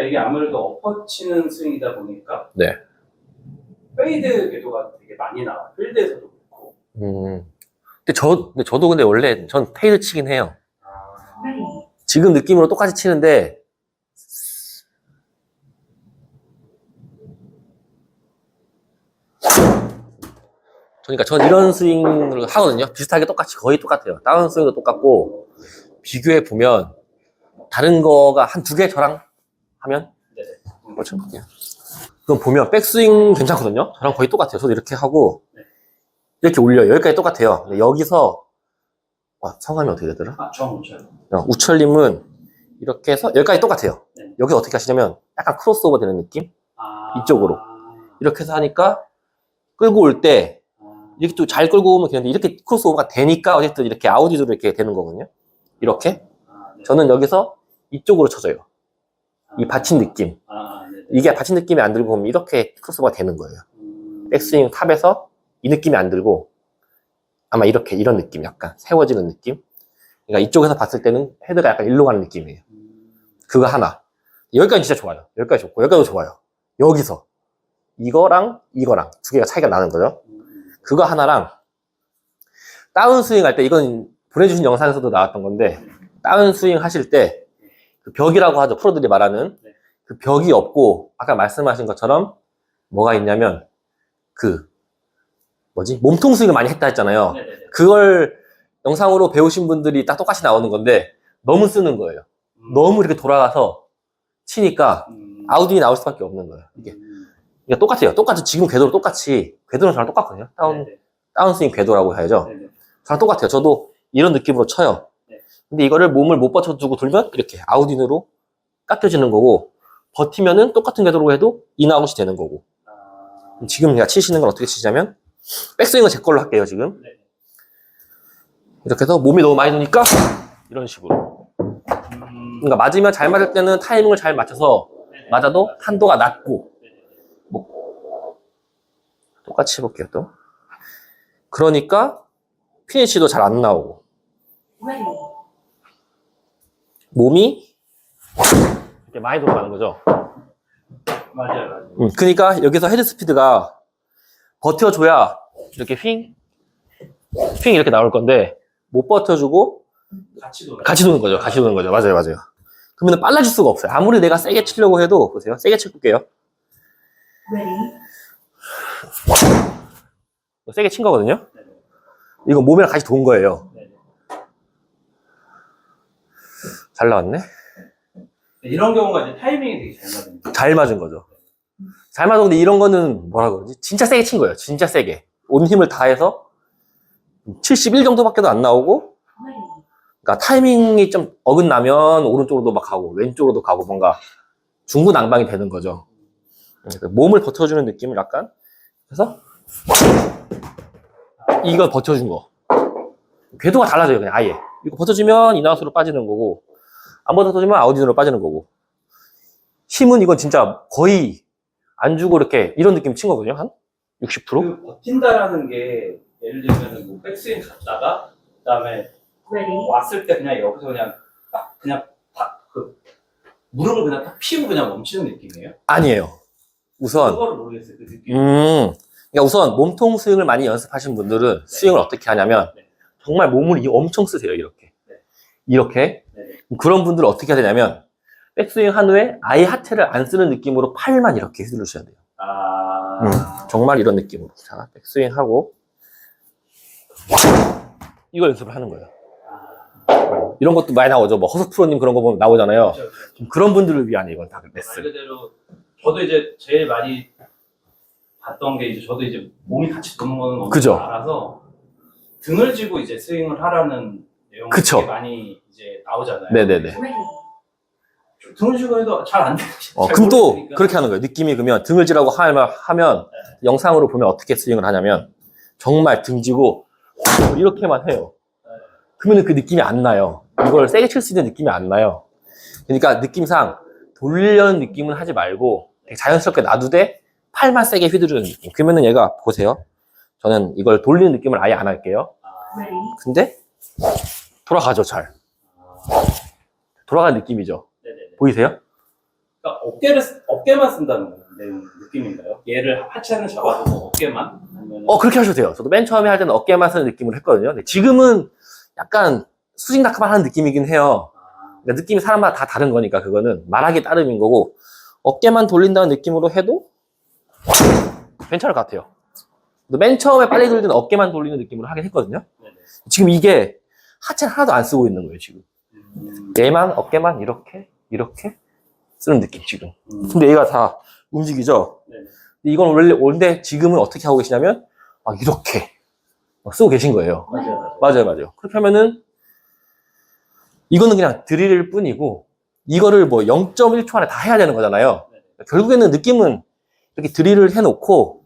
그러니까 이게 아무래도 엎어치는 스윙이다 보니까 네. 페이드 궤도가 되게 많이 나와. 필드에서도 그렇고. 음. 근데 저, 근데 저도 근데 원래 전 페이드 치긴 해요. 아, 지금 느낌으로 똑같이 치는데, 그러니까 전 이런 스윙을 하거든요. 비슷하게 똑같이 거의 똑같아요. 다운 스윙도 똑같고, 비교해 보면, 다른 거가 한 두 개 저랑 하면, 네네. 그렇죠. 그럼 보면 백스윙 괜찮거든요. 저랑 거의 똑같아요. 저도 이렇게 하고, 네. 이렇게 올려요. 여기까지 똑같아요. 근데 여기서, 와, 성함이 어떻게 되더라? 아, 정우철. 어, 우철님은 이렇게 해서 여기까지 똑같아요. 네. 여기 어떻게 하시냐면 약간 크로스오버 되는 느낌? 아, 이쪽으로. 이렇게 해서 하니까 끌고 올때 아, 이렇게 또 잘 끌고 오면 되는데 이렇게 크로스오버가 되니까 어쨌든 이렇게 아우디로 이렇게 되는 거거든요. 이렇게. 아, 네. 저는 여기서 이쪽으로 쳐줘요. 이 받친 느낌. 아, 네네. 이게 받친 느낌이 안 들고 보면 이렇게 크로스오버가 되는 거예요. 음, 백스윙 탑에서 이 느낌이 안 들고 아마 이렇게 이런 느낌 약간 세워지는 느낌. 그러니까 이쪽에서 봤을 때는 헤드가 약간 일로 가는 느낌이에요. 음, 그거 하나. 여기까지 진짜 좋아요. 여기까지 좋고, 여기까지도 좋아요. 여기서. 이거랑 이거랑 두 개가 차이가 나는 거죠. 음, 그거 하나랑 다운 스윙 할 때, 이건 보내주신 영상에서도 나왔던 건데, 다운 스윙 하실 때, 그 벽이라고 하죠. 프로들이 말하는. 네. 그 벽이 없고, 아까 말씀하신 것처럼 뭐가 있냐면, 그, 뭐지? 몸통 스윙을 많이 했다 했잖아요. 네 네 네. 그걸 영상으로 배우신 분들이 딱 똑같이 나오는 건데, 너무 쓰는 거예요. 음, 너무 이렇게 돌아가서 치니까 음, 아우딩이 나올 수밖에 없는 거예요. 이게 음, 그러니까 똑같아요. 똑같이 지금 궤도로 똑같이 궤도는 저랑 똑같거든요. 다운 네네. 다운 스윙 궤도라고 해야죠. 네네. 저랑 똑같아요. 저도 이런 느낌으로 쳐요. 네. 근데 이거를 몸을 못 받쳐주고 돌면 이렇게 아우딘으로 깎여지는 거고 버티면은 똑같은 궤도로 해도 인아웃이 되는 거고 아, 지금 제가 치시는 건 어떻게 치냐면 백스윙은 제 걸로 할게요. 지금 네네. 이렇게 해서 몸이 너무 많이 도니까 이런 식으로 음, 그러니까 맞으면 잘 맞을 때는 타이밍을 잘 맞춰서 네네. 맞아도 한도가 낮고 네네. 똑같이 해볼게요, 또. 그러니까, 피니시도 잘 안 나오고. 몸이 이렇게 많이 돌아가는 거죠. 맞아요, 맞아요. 음, 그러니까 여기서 헤드 스피드가 버텨줘야 이렇게 휙, 휙 이렇게 나올 건데, 못 버텨주고 같이 돌아. 같이 도는 거죠. 같이 도는 거죠. 맞아요, 맞아요. 그러면 빨라질 수가 없어요. 아무리 내가 세게 치려고 해도, 보세요. 세게 쳐볼게요. Ready. 세게 친 거거든요. 네네. 이거 몸이랑 같이 돈 거예요. 네네. 잘 나왔네. 이런 경우가 이제 타이밍이 되게 잘 맞는 거예요. 잘 맞은 거죠. 잘 맞았는데 이런 거는 뭐라 그러지? 진짜 세게 친 거예요. 진짜 세게. 온 힘을 다해서 71 정도밖에도 안 나오고. 그러니까 타이밍이 좀 어긋나면 오른쪽으로도 막 가고 왼쪽으로도 가고 뭔가 중구난방이 되는 거죠. 그러니까 몸을 버텨주는 느낌을 약간 그래서 이걸 버텨준 거. 궤도가 달라져요, 그냥 아예. 이거 버텨주면 인아웃으로 빠지는 거고, 안 버텨주면 아웃인으로 빠지는 거고. 힘은 이건 진짜 거의 안 주고 이렇게 이런 느낌 친 거거든요, 한 60%? 그 버틴다라는 게 예를 들면 뭐 백스윙 갔다가 그다음에 Ready. 왔을 때 그냥 여기서 그냥 딱 그냥 딱그 무릎을 그냥 딱 피고 그냥 멈추는 느낌이에요? 아니에요. 우선 그거를 모르겠어요 그 느낌. 음, 그러니까 우선 몸통 스윙을 많이 연습하신 분들은 스윙을 어떻게 하냐면 네. 정말 몸을 이- 엄청 쓰세요 이렇게 네. 이렇게. 그런 분들은 어떻게 해야 되냐면 백스윙 한 후에 아예 하체를 안 쓰는 느낌으로 팔만 이렇게 휘두르셔야 돼요. 아. 음, 정말 이런 느낌으로. 자 백스윙 하고 이거 연습을 하는 거예요. 아, 이런 것도 많이 나오죠. 뭐 허석 프로님 그런 거 보면 나오잖아요. 그렇죠, 그렇죠. 좀 그런 분들을 위한 이건 다말 레슨. 그대로 저도 이제 제일 많이 봤던 게 이제 저도 이제 몸이 같이 도는 거는 그죠. 알아서 등을 쥐고 이제 스윙을 하라는 내용이 그쵸. 많이 이제 나오잖아요. 네네네. Ready. 등을 쥐고 해도 잘 안 돼. 어, 잘 그럼 또 모르겠으니까. 그렇게 하는 거예요. 느낌이 그러면 등을 지라고 하면, 하면 영상으로 보면 어떻게 스윙을 하냐면 정말 등지고 이렇게만 해요. 그러면 그 느낌이 안 나요. 이걸 세게 칠 수 있는 느낌이 안 나요. 그러니까 느낌상 돌려는 느낌은 하지 말고 되게 자연스럽게 놔두되 팔만 세게 휘두르는 느낌. 그러면은 얘가 보세요. 저는 이걸 돌리는 느낌을 아예 안 할게요. Ready. 근데 돌아가죠 잘. 돌아가는 느낌이죠. 네네네. 보이세요? 그러니까 어깨를 쓰- 어깨만 쓴다는 느낌인가요? 얘를 하체는 잡아두고 어깨만? 아니면 어, 그렇게 하셔도 돼요. 저도 맨 처음에 할 때는 어깨만 쓰는 느낌으로 했거든요. 근데 지금은 약간 수직낙하만 하는 느낌이긴 해요. 아, 그러니까 느낌이 사람마다 다 다른 거니까 그거는 말하기 따름인 거고 어깨만 돌린다는 느낌으로 해도 괜찮을 것 같아요. 근데 맨 처음에 빨리 돌릴 때는 어깨만 돌리는 느낌으로 하긴 했거든요. 네네. 지금 이게 하체를 하나도 안 쓰고 있는 거예요, 지금. 음, 얘만 어깨만 이렇게 이렇게 쓰는 느낌 지금. 음, 근데 얘가 다 움직이죠. 근데 이건 원래 원래 지금은 어떻게 하고 계시냐면 막 이렇게 막 쓰고 계신 거예요. 맞아요, 맞아요. 맞아요. 그렇게 하면은 이거는 그냥 드릴 뿐이고 이거를 뭐 0.1초 안에 다 해야 되는 거잖아요. 네네. 결국에는 느낌은 이렇게 드릴을 해놓고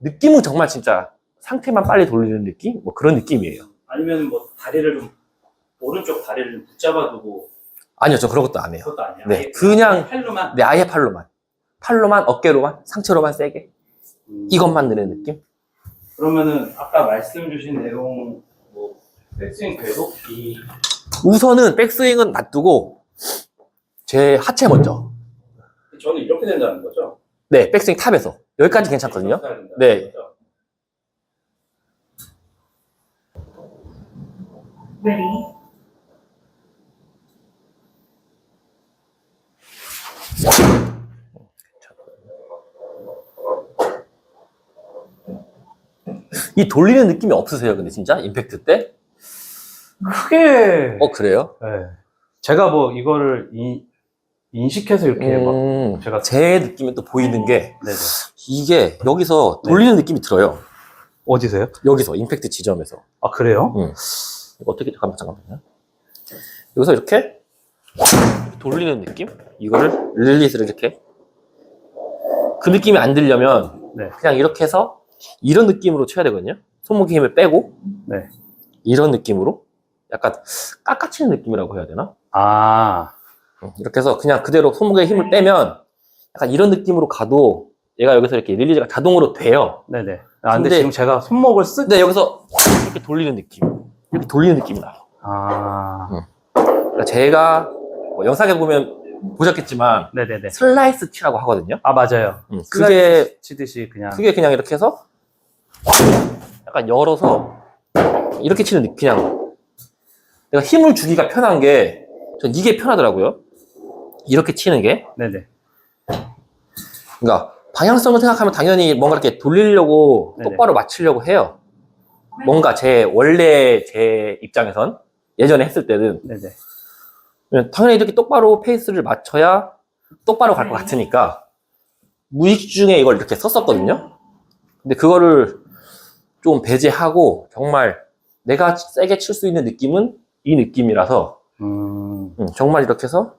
느낌은 정말 진짜 상태만 빨리 돌리는 느낌? 뭐 그런 느낌이에요. 아니면 뭐 다리를 좀 오른쪽 다리를 좀 붙잡아두고 아니요, 저 그런 것도 안 해요. 그것도 아니야. 네, 아예 그냥- 팔로만. 네, 아예 팔로만. 팔로만, 어깨로만, 상체로만 세게. 음, 이것만 드는 느낌? 그러면은 아까 말씀 주신 내용 뭐 백스윙 계속 이 우선은 백스윙은 놔두고 제 하체 먼저. 저는 이렇게 된다는 거죠? 네, 백스윙 탑에서. 여기까지 괜찮거든요. 이렇게 해야 된다는 네. 거죠? Ready, 이 돌리는 느낌이 없으세요, 근데 진짜? 임팩트 때? 크게 어, 그래요? 네. 제가 뭐 이거를 인, 인식해서 이렇게 막 음, 제가 제 느낌이 또 보이는 게 네네. 이게 여기서 돌리는 느낌이 들어요. 어디세요? 여기서 임팩트 지점에서. 아 그래요? 이거 어떻게 잠깐만 잠깐만요. 여기서 이렇게 돌리는 느낌? 이거를 릴리스를 이렇게 그 느낌이 안 들려면 네. 그냥 이렇게 해서 이런 느낌으로 쳐야 되거든요. 손목의 힘을 빼고 네. 이런 느낌으로 약간 깎아치는 느낌이라고 해야 되나? 아 음, 이렇게 해서 그냥 그대로 손목에 힘을 빼면 약간 이런 느낌으로 가도 얘가 여기서 이렇게 릴리즈가 자동으로 돼요. 네네. 아 근데, 근데- 지금 제가 손목을 쓰. 근데 여기서 이렇게 돌리는 느낌, 이렇게 돌리는 느낌이 나요. 아 그러니까 제가 뭐 영상에 보면 보셨겠지만 네네네. 슬라이스 치라고 하거든요. 아 맞아요. 음, 그게 치듯이 그냥. 그게 그냥 이렇게 해서 약간 열어서 이렇게 치는 그냥 내가 힘을 주기가 편한 게 전 이게 편하더라고요. 이렇게 치는 게 네네. 그러니까 방향성을 생각하면 당연히 뭔가 이렇게 돌리려고 네네. 똑바로 맞추려고 해요. 뭔가 제 원래 제 입장에선 예전에 했을 때는 네네. 당연히 이렇게 똑바로 페이스를 맞춰야 똑바로 갈 것 같으니까 무의식 중에 이걸 이렇게 썼었거든요. 근데 그거를 좀 배제하고 정말 내가 세게 칠 수 있는 느낌은 이 느낌이라서 음. 음, 정말 이렇게 해서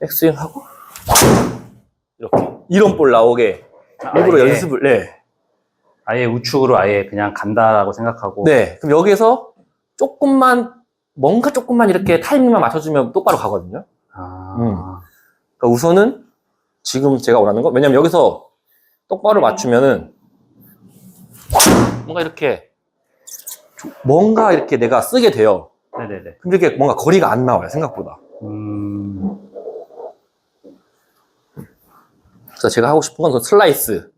백스윙 하고 이렇게 이런 볼 나오게 일부러 아 예, 연습을 네. 아예 우측으로 아예 그냥 간다라고 생각하고. 네. 그럼 여기에서 조금만 뭔가 조금만 이렇게 타이밍만 맞춰주면 똑바로 가거든요. 아. 음. 그러니까 우선은 지금 제가 원하는 거 왜냐면 여기서 똑바로 맞추면은 뭔가 이렇게 조- 뭔가 이렇게 내가 쓰게 돼요. 네네네. 근데 이게 뭔가 거리가 안 나와요 생각보다. 음. 그래서 제가 하고 싶은 건 슬라이스,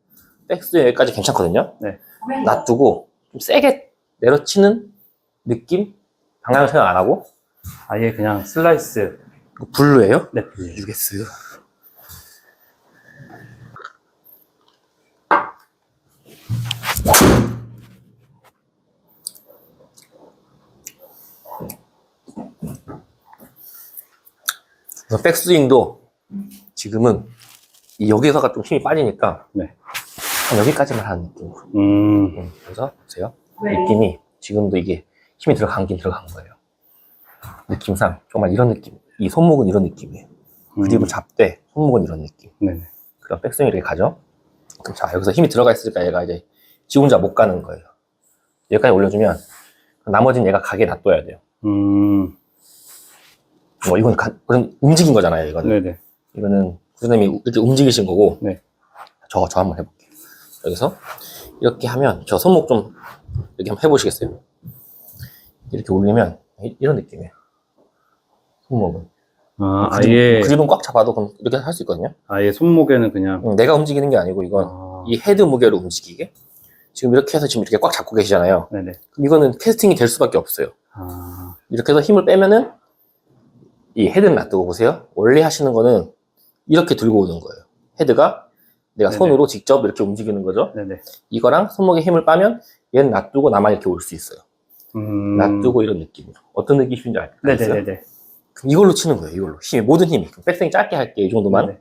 백스윙 여기까지 괜찮거든요. ready, 놔두고 좀 세게 내려치는 느낌? 방향을 생각 안 하고 아예 그냥 슬라이스. 이거 블루예요? 네. 유겠어요. 그래서 백스윙도 지금은 이 여기서가 좀 힘이 빠지니까 네. 한 여기까지만 하는 느낌. 음. 음, 그래서 보세요. ready, 느낌이 지금도 이게 힘이 들어간 긴 들어간 거예요. 느낌상 정말 이런 느낌. 이 손목은 이런 느낌이에요. 그립을 잡되 손목은 이런 느낌. 네네. 그럼 백스윙이 이렇게 가죠. 그럼 자 여기서 힘이 들어가 있으니까 얘가 이제 지 혼자 못 가는 거예요. 여기까지 올려주면 나머지는 얘가 가게 놔둬야 돼요. 음. 뭐 이건 가, 이건 움직인 거잖아요. 이거는 네네. 이거는 구선생님이 이렇게 움직이신 거고 네. 저 저 한번 해볼게요. 여기서 이렇게 하면 저 손목 좀 이렇게 한번 해보시겠어요? 이렇게 올리면 이- 이런 느낌이에요. 손목은 아, 그립, 아예, 그립은 꽉 잡아도 그럼 이렇게 할 수 있거든요. 아예 손목에는 그냥. 응, 내가 움직이는 게 아니고 이건 아, 이 헤드 무게로 움직이게. 지금 이렇게 해서 지금 이렇게 꽉 잡고 계시잖아요. 네네. 그럼 이거는 캐스팅이 될 수밖에 없어요. 아, 이렇게 해서 힘을 빼면은 이 헤드는 놔두고 보세요. 원래 하시는 거는 이렇게 들고 오는 거예요. 헤드가 내가 네네. 손으로 직접 이렇게 움직이는 거죠. 네네. 이거랑 손목에 힘을 빠면 얘는 놔두고 나만 이렇게 올 수 있어요. 음. 놔두고 이런 느낌이요. 어떤 느낌인지 알- 알겠어요? 네네네네. 그럼 이걸로 치는 거예요. 이걸로 힘이 모든 힘이. 그럼 백스윙 짧게 할게요. 이 정도만. 네네.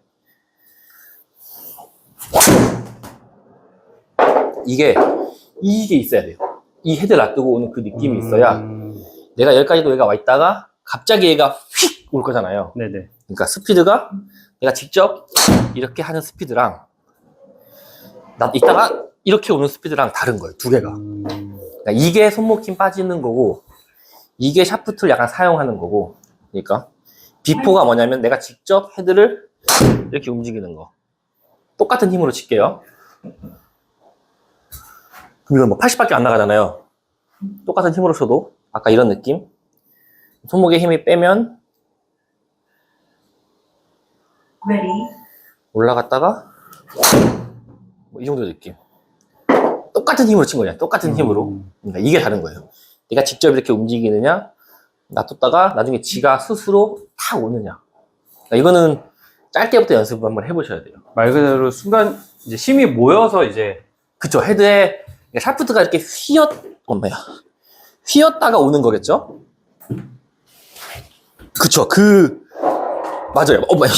이게 이게 있어야 돼요. 이 헤드 놔두고 오는 그 느낌이 있어야 음, 내가 여기까지도 얘가 와 있다가 갑자기 얘가 휙 올 거잖아요. 네네. 그러니까 스피드가 내가 직접 이렇게 하는 스피드랑 나 이따가 이렇게 오는 스피드랑 다른 거예요. 두 개가. 음, 그러니까 이게 손목 힘 빠지는 거고 이게 샤프트를 약간 사용하는 거고 그러니까 비포가 뭐냐면 내가 직접 헤드를 이렇게 움직이는 거 똑같은 힘으로 칠게요 그럼 이건 뭐 80밖에 안 나가잖아요 똑같은 힘으로 쳐도 아까 이런 느낌 손목에 힘이 빼면 올라갔다가 뭐 이 정도 느낌 똑같은 힘으로 친 거냐 똑같은 힘으로 음, 그러니까 이게 다른 거예요. 내가 직접 이렇게 움직이느냐, 놔뒀다가 나중에 지가 스스로 탁 오느냐. 그러니까 이거는 짧게부터 연습을 한번 해보셔야 돼요. 말 그대로 순간, 이제 힘이 모여서 이제, 그쵸. 헤드에 샤프트가 이렇게 휘었, 엄마야. 휘었다가 오는 거겠죠? 그쵸. 그, 맞아요. 엄마야.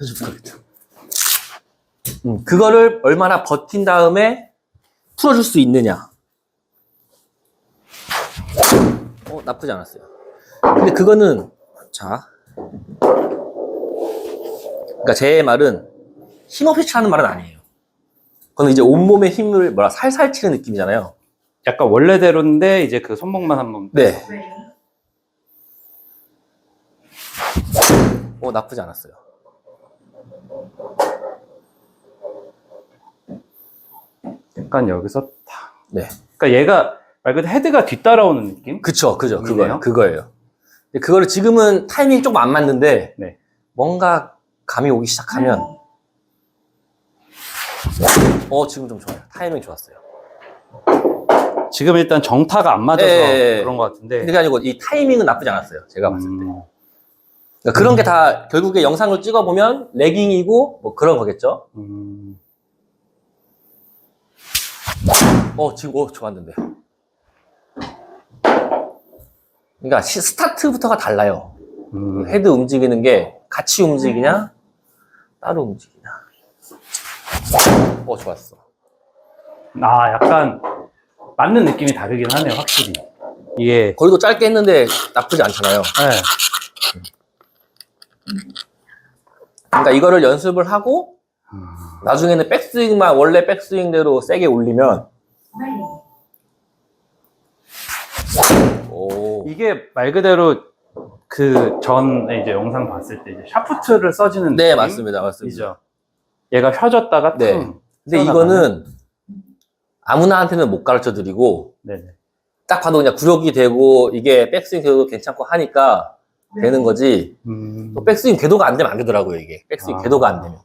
연습 못하겠다. 음, 그거를 얼마나 버틴 다음에 풀어줄 수 있느냐. 어, 나쁘지 않았어요. 근데 그거는, 자. 그러니까 제 말은 힘없이 차는 말은 아니에요. 그건 이제 온몸에 힘을 뭐라 살살 치는 느낌이잖아요. 약간 원래대로인데, 이제 그 손목만 한번. 네. 어, 나쁘지 않았어요. 약간 여기서 탁. 네. 그러니까 얘가, 말 그대로 헤드가 뒤따라오는 느낌? 그쵸, 그죠. 그거예요. 그거예요. 근데 그거를 지금은 타이밍이 조금 안 맞는데, 네. 뭔가 감이 오기 시작하면, 어, 지금 좀 좋아요. 타이밍 좋았어요. 지금 일단 정타가 안 맞아서 네. 그런 것 같은데. 그게 아니고 이 타이밍은 나쁘지 않았어요. 제가 봤을 때. 음, 그러니까 그런 게 다 결국에 영상을 찍어 보면 레깅이고 뭐 그런 거겠죠? 음, 어, 지금, 어, 좋았는데. 그러니까 시- 스타트부터가 달라요. 음. 헤드 움직이는 게 같이 움직이냐, 따로 움직이냐. 어, 좋았어. 아, 약간 맞는 느낌이 다르긴 하네요, 확실히. 이게, 거리도 짧게 했는데 나쁘지 않잖아요. 네. 그러니까 이거를 연습을 하고, 나중에는 백스윙만 원래 백스윙대로 세게 올리면, 오, 이게 말 그대로 그 전에 이제 영상 봤을 때 이제 샤프트를 써지는 네, 느낌? 맞습니다. 맞습니다. 이죠. 얘가 펴졌다가 네. 퉁 근데 이거는 아무나한테는 못 가르쳐 드리고, 네네. 딱 봐도 그냥 구력이 되고, 이게 백스윙 궤도 괜찮고 하니까 되는 거지, 음, 또 백스윙 궤도가 안 되면 안 되더라고요, 이게. 백스윙 아. 궤도가 안 되면.